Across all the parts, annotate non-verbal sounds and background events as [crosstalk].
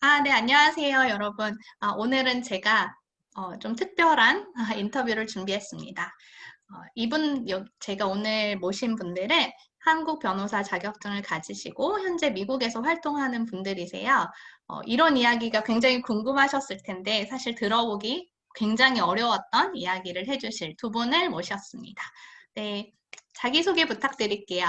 아, 네, 안녕하세요, 여러분. 아, 오늘은 제가 어, 좀 특별한 아, [laughs] 인터뷰를 준비했습니다. 어, 이분, 여- 제가 오늘 모신 분들은 한국 변호사 자격증을 가지시고 현재 미국에서 활동하는 분들이세요. 어, 이런 이야기가 굉장히 궁금하셨을 텐데 사실 들어보기 굉장히 어려웠던 이야기를 해주실 두 분을 모셨습니다. 네, 자기소개 부탁드릴게요.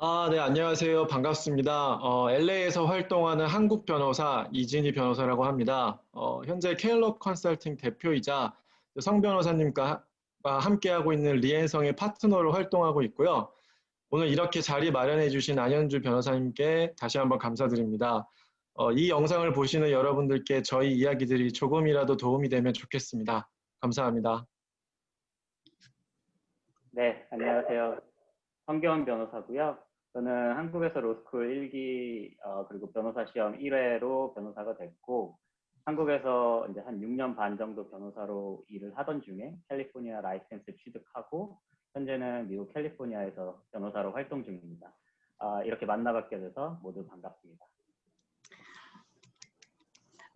아, 네, 안녕하세요. 반갑습니다. 어, LA에서 활동하는 한국 변호사 이진희 변호사라고 합니다. 어, 현재 케일러 컨설팅 대표이자 성 변호사님과 하- 함께하고 있는 리앤성의 파트너로 활동하고 있고요. 오늘 이렇게 자리 마련해 주신 안현주 변호사님께 다시 한번 감사드립니다. 어, 이 영상을 보시는 여러분들께 저희 이야기들이 조금이라도 도움이 되면 좋겠습니다. 감사합니다. 네, 안녕하세요. 성경원 변호사고요. 저는 한국에서 로스쿨 1기 어, 그리고 변호사 시험 1회로 변호사가 됐고 한국에서 이제 한 6년 반 정도 변호사로 일을 하던 중에 캘리포니아 라이센스 취득하고 현재는 미국 캘리포니아에서 변호사로 활동 중입니다. 아, 이렇게 만나뵙게 돼서 모두 반갑습니다.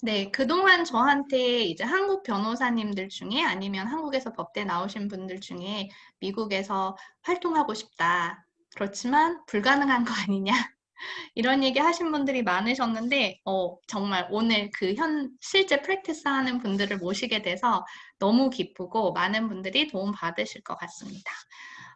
네, 그동안 저한테 이제 한국 변호사님들 중에 아니면 한국에서 법대 나오신 분들 중에 미국에서 활동하고 싶다. 그렇지만 불가능한 거 아니냐. [laughs] 이런 얘기 하신 분들이 많으셨는데, 어, 정말 오늘 그 현, 실제 프랙티스 하는 분들을 모시게 돼서 너무 기쁘고 많은 분들이 도움 받으실 것 같습니다.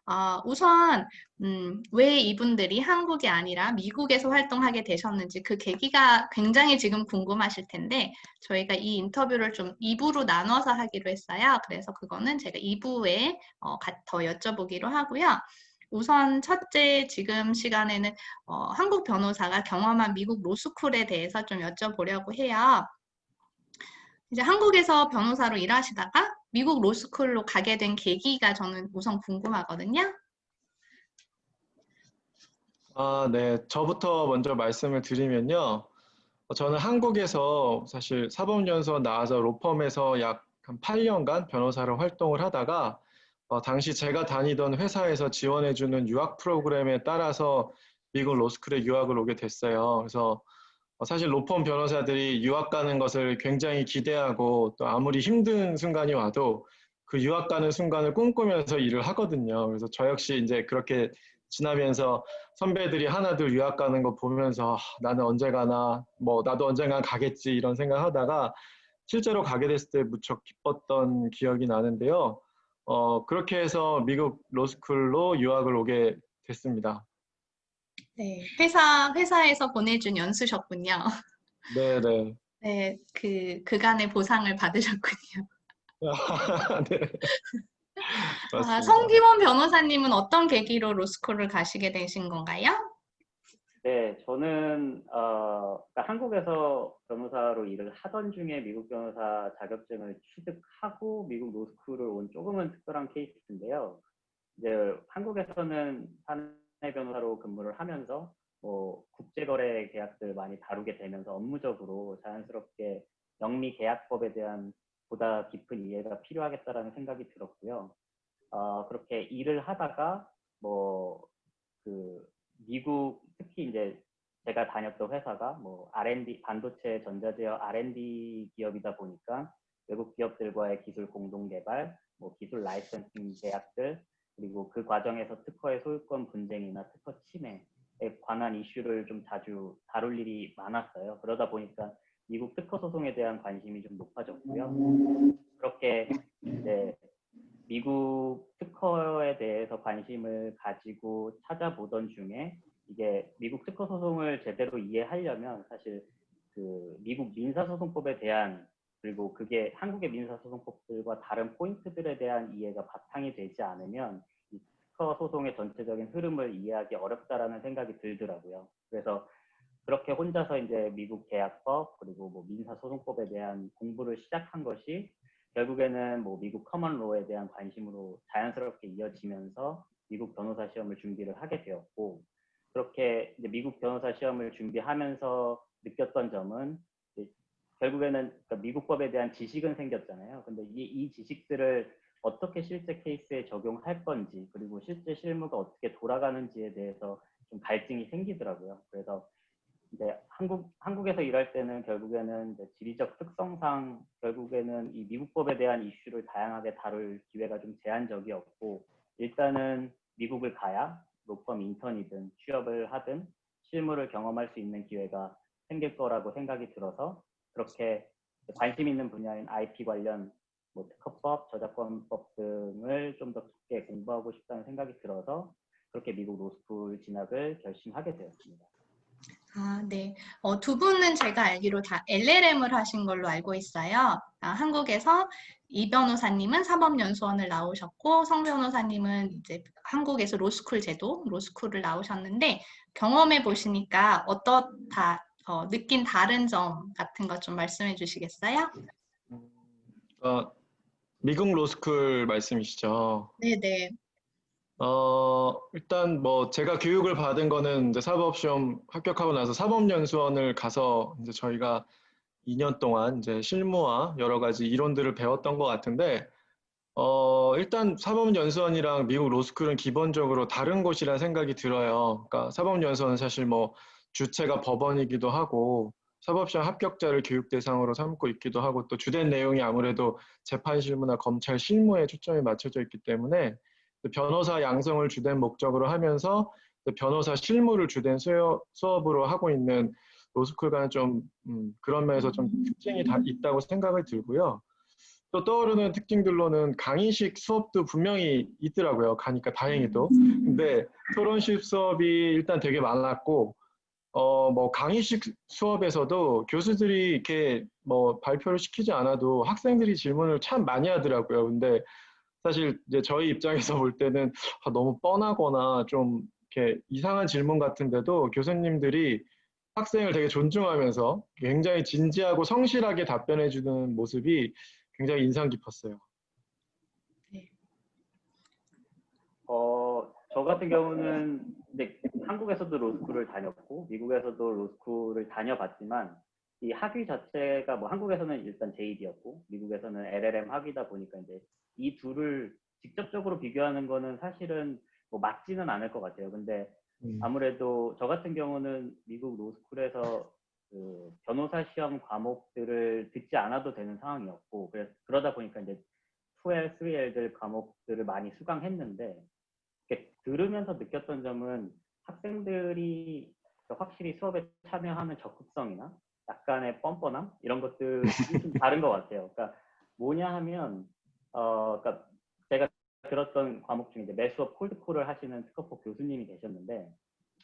아, 우선, 음, 왜 이분들이 한국이 아니라 미국에서 활동하게 되셨는지 그 계기가 굉장히 지금 궁금하실 텐데, 저희가 이 인터뷰를 좀 2부로 나눠서 하기로 했어요. 그래서 그거는 제가 2부에 어, 가- 더 여쭤보기로 하고요. 우선 첫째 지금 시간에는 어, 한국 변호사가 경험한 미국 로스쿨에 대해서 좀 여쭤보려고 해요. 이제 한국에서 변호사로 일하시다가 미국 로스쿨로 가게 된 계기가 저는 우선 궁금하거든요. 아, 네. 저부터 먼저 말씀을 드리면요. 어, 저는 한국에서 사실 사법연수원 나와서 로펌에서 약 한 8년간 변호사로 활동을 하다가 어, 당시 제가 다니던 회사에서 지원해주는 유학 프로그램에 따라서 미국 로스쿨에 유학을 오게 됐어요. 그래서 어, 사실 로펌 변호사들이 유학 가는 것을 굉장히 기대하고 또 아무리 힘든 순간이 와도 그 유학 가는 순간을 꿈꾸면서 일을 하거든요. 그래서 저 역시 이제 그렇게 지나면서 선배들이 하나둘 유학 가는 거 보면서 아, 나는 언제 가나 뭐 나도 언젠간 가겠지 이런 생각하다가 실제로 가게 됐을 때 무척 기뻤던 기억이 나는데요. 어, 그렇게 해서 미국 로스쿨로 유학을 오게 됐습니다. 네, 회사 회사에서 보내준 연수셨군요. 네, 네. 네, 그 그간의 보상을 받으셨군요. [laughs] 네. 아. 성기원 변호사님은 어떤 계기로 로스쿨을 가시게 되신 건가요? 네, 저는 어, 그러니까 한국에서 변호사로 일을 하던 중에 미국 변호사 자격증을 취득하고 미국 로스쿨을 온 조금은 특별한 케이스인데요. 이제 한국에서는 사내 변호사로 근무를 하면서 뭐 국제거래 계약들 많이 다루게 되면서 업무적으로 자연스럽게 영미 계약법에 대한 보다 깊은 이해가 필요하겠다라는 생각이 들었고요. 어, 그렇게 일을 하다가 뭐그 미국 특히 이제 제가 다녔던 회사가 뭐 R&D 반도체 전자제어 R&D 기업이다 보니까 외국 기업들과의 기술 공동 개발, 뭐 기술 라이선싱 계약들 그리고 그 과정에서 특허의 소유권 분쟁이나 특허 침해에 관한 이슈를 좀 자주 다룰 일이 많았어요. 그러다 보니까 미국 특허 소송에 대한 관심이 좀 높아졌고요. 그렇게 이제 미국 특허에 대해서 관심을 가지고 찾아보던 중에 이게 미국 특허 소송을 제대로 이해하려면 사실 그 미국 민사소송법에 대한 그리고 그게 한국의 민사소송법들과 다른 포인트들에 대한 이해가 바탕이 되지 않으면 이 특허 소송의 전체적인 흐름을 이해하기 어렵다라는 생각이 들더라고요. 그래서 그렇게 혼자서 이제 미국 계약법 그리고 뭐 민사소송법에 대한 공부를 시작한 것이 결국에는 뭐 미국 커먼로에 대한 관심으로 자연스럽게 이어지면서 미국 변호사 시험을 준비를 하게 되었고 그렇게 이제 미국 변호사 시험을 준비하면서 느꼈던 점은 이제 결국에는 그러니까 미국 법에 대한 지식은 생겼잖아요. 근데 이, 이 지식들을 어떻게 실제 케이스에 적용할 건지 그리고 실제 실무가 어떻게 돌아가는지에 대해서 좀 갈증이 생기더라고요. 그래서 한국 한국에서 일할 때는 결국에는 지리적 특성상 결국에는 이 미국법에 대한 이슈를 다양하게 다룰 기회가 좀 제한적이었고 일단은 미국을 가야 로펌 인턴이든 취업을 하든 실무를 경험할 수 있는 기회가 생길 거라고 생각이 들어서 그렇게 관심 있는 분야인 IP 관련 뭐 특허법, 저작권법 등을 좀 더 깊게 공부하고 싶다는 생각이 들어서 그렇게 미국 로스쿨 진학을 결심하게 되었습니다. 아, 네. 어, 두 분은 제가 알기로 다 LLM을 하신 걸로 알고 있어요. 아, 한국에서 이 변호사님은 사법연수원을 나오셨고, 성 변호사님은 이제 한국에서 로스쿨 제도, 로스쿨을 나오셨는데, 경험해 보시니까 어떻다, 어, 느낀 다른 점 같은 것 좀 말씀해 주시겠어요? 어, 미국 로스쿨 말씀이시죠? 네네. 어, 일단 뭐 제가 교육을 받은 거는 이제 사법시험 합격하고 나서 사법연수원을 가서 이제 저희가 2년 동안 이제 실무와 여러 가지 이론들을 배웠던 것 같은데, 어, 일단 사법연수원이랑 미국 로스쿨은 기본적으로 다른 곳이라 생각이 들어요. 그러니까 사법연수원은 사실 뭐 주체가 법원이기도 하고, 사법시험 합격자를 교육 대상으로 삼고 있기도 하고, 또 주된 내용이 아무래도 재판 실무나 검찰 실무에 초점이 맞춰져 있기 때문에 변호사 양성을 주된 목적으로 하면서 변호사 실무를 주된 수업, 수업으로 하고 있는 로스쿨과는 좀 음, 그런 면에서 좀 특징이 다 있다고 생각을 들고요. 또 떠오르는 특징들로는 강의식 수업도 분명히 있더라고요. 가니까 다행히도. 근데 토론식 수업이 일단 되게 많았고, 어, 뭐 강의식 수업에서도 교수들이 이렇게 뭐 발표를 시키지 않아도 학생들이 질문을 참 많이 하더라고요. 근데 사실 이제 저희 입장에서 볼 때는 아, 너무 뻔하거나 좀 이렇게 이상한 질문 같은데도 교수님들이 학생을 되게 존중하면서 굉장히 진지하고 성실하게 답변해 주는 모습이 굉장히 인상 깊었어요. 어, 저 같은 경우는 한국에서도 로스쿨을 다녔고 미국에서도 로스쿨을 다녀봤지만 이 학위 자체가 뭐 한국에서는 일단 JD였고 미국에서는 LLM 학위다 보니까 이제 이 둘을 직접적으로 비교하는 거는 사실은 뭐 맞지는 않을 것 같아요. 근데 음, 아무래도 저 같은 경우는 미국 로스쿨에서 그 변호사 시험 과목들을 듣지 않아도 되는 상황이었고 그래서 그러다 보니까 이제 2L, 3L들 과목들을 많이 수강했는데 이렇게 들으면서 느꼈던 점은 학생들이 확실히 수업에 참여하는 적극성이나 약간의 뻔뻔함 이런 것들이 좀 다른 것 같아요. 그러니까 뭐냐 하면 어 그러니까 제가 들었던 과목 중에 이제 매 수업 콜드콜을 하시는 특허법 교수님이 계셨는데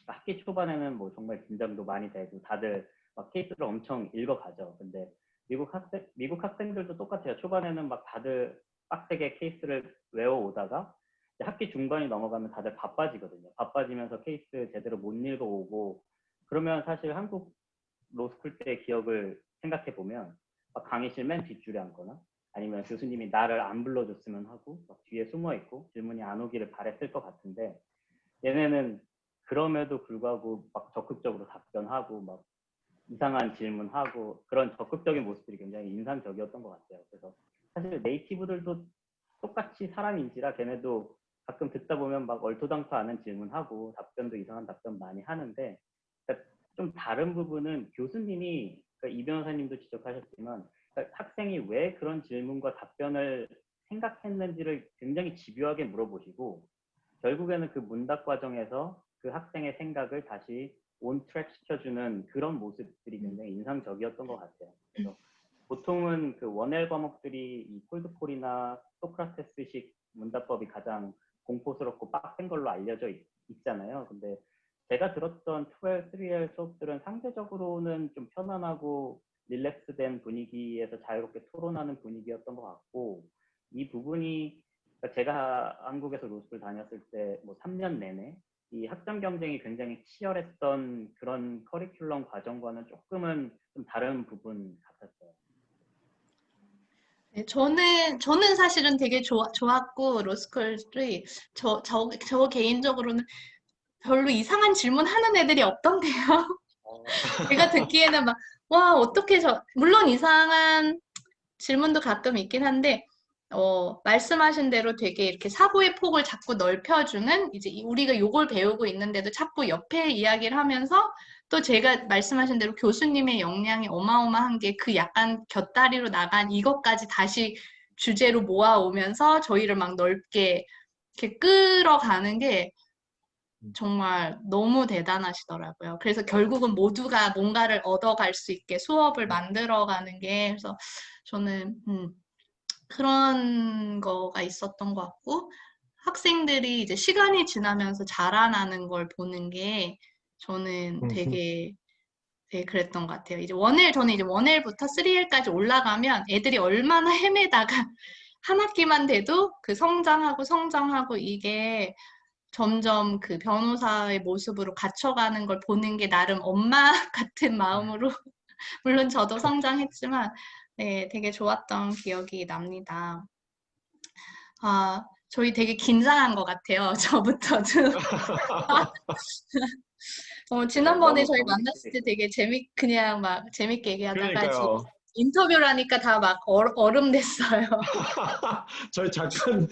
학기 초반에는 뭐 정말 긴장도 많이 되고 다들 막 케이스를 엄청 읽어가죠. 근데 미국 학생 미국 학생들도 똑같아요. 초반에는 막 다들 빡세게 케이스를 외워오다가 학기 중반이 넘어가면 다들 바빠지거든요. 바빠지면서 케이스 제대로 못 읽어오고 그러면 사실 한국 로스쿨 때 기억을 생각해 보면 막 강의실 맨 뒷줄에 앉거나 아니면 교수님이 나를 안 불러줬으면 하고 막 뒤에 숨어 있고 질문이 안 오기를 바랬을 것 같은데 얘네는 그럼에도 불구하고 막 적극적으로 답변하고 막 이상한 질문하고 그런 적극적인 모습들이 굉장히 인상적이었던 것 같아요. 그래서 사실 네이티브들도 똑같이 사람인지라 걔네도 가끔 듣다 보면 막 얼토당토 않은 질문하고 답변도 이상한 답변 많이 하는데 좀 다른 부분은 교수님이 그러니까 이 변호사님도 지적하셨지만 그러니까 학생이 왜 그런 질문과 답변을 생각했는지를 굉장히 집요하게 물어보시고 결국에는 그 문답 과정에서 그 학생의 생각을 다시 온 트랙 시켜주는 그런 모습들이 굉장히 인상적이었던 것 같아요. 그래서 보통은 그 원L 과목들이 이 콜드콜이나 소크라테스식 문답법이 가장 공포스럽고 빡센 걸로 알려져 있, 있잖아요. 근데 제가 들었던 2L, 3L 수업들은 상대적으로는 좀 편안하고 릴렉스된 분위기에서 자유롭게 토론하는 분위기였던 것 같고 이 부분이 그러니까 제가 한국에서 로스쿨 다녔을 때 뭐 3년 내내 이 학점 경쟁이 굉장히 치열했던 그런 커리큘럼 과정과는 조금은 좀 다른 부분 같았어요. 네, 저는 저는 사실은 되게 좋아, 좋았고 로스쿨이 저, 저, 저 개인적으로는 별로 이상한 질문 하는 애들이 없던데요. [laughs] 제가 듣기에는 막 와 어떻게 저 물론 이상한 질문도 가끔 있긴 한데 어, 말씀하신 대로 되게 이렇게 사고의 폭을 자꾸 넓혀주는 이제 이- 우리가 요걸 배우고 있는데도 자꾸 옆에 이야기를 하면서 또 제가 말씀하신 대로 교수님의 역량이 어마어마한 게 그 약간 곁다리로 나간 이것까지 다시 주제로 모아오면서 저희를 막 넓게 이렇게 끌어가는 게 정말 너무 대단하시더라고요. 그래서 결국은 모두가 뭔가를 얻어갈 수 있게 수업을 만들어가는 게 그래서 저는 음, 그런 거가 있었던 것 같고 학생들이 이제 시간이 지나면서 자라나는 걸 보는 게 저는 음흠. 되게 되게 그랬던 것 같아요. 이제 원L 저는 이제 원L부터 3L까지 올라가면 애들이 얼마나 헤매다가 [laughs] 한 학기만 돼도 그 성장하고 성장하고 이게 점점 그 변호사의 모습으로 갇혀가는 걸 보는 게 나름 엄마 [laughs] 같은 마음으로 [laughs] 물론 저도 성장했지만 네, 되게 좋았던 기억이 납니다. 아, 저희 되게 긴장한 것 같아요. [laughs] 저부터도. 어, 지난번에 너무 저희 만났을 때 되게 재밌, 그냥 막 재밌게 얘기하다가 지금 하니까 다 막 얼음 됐어요. 저희 잠깐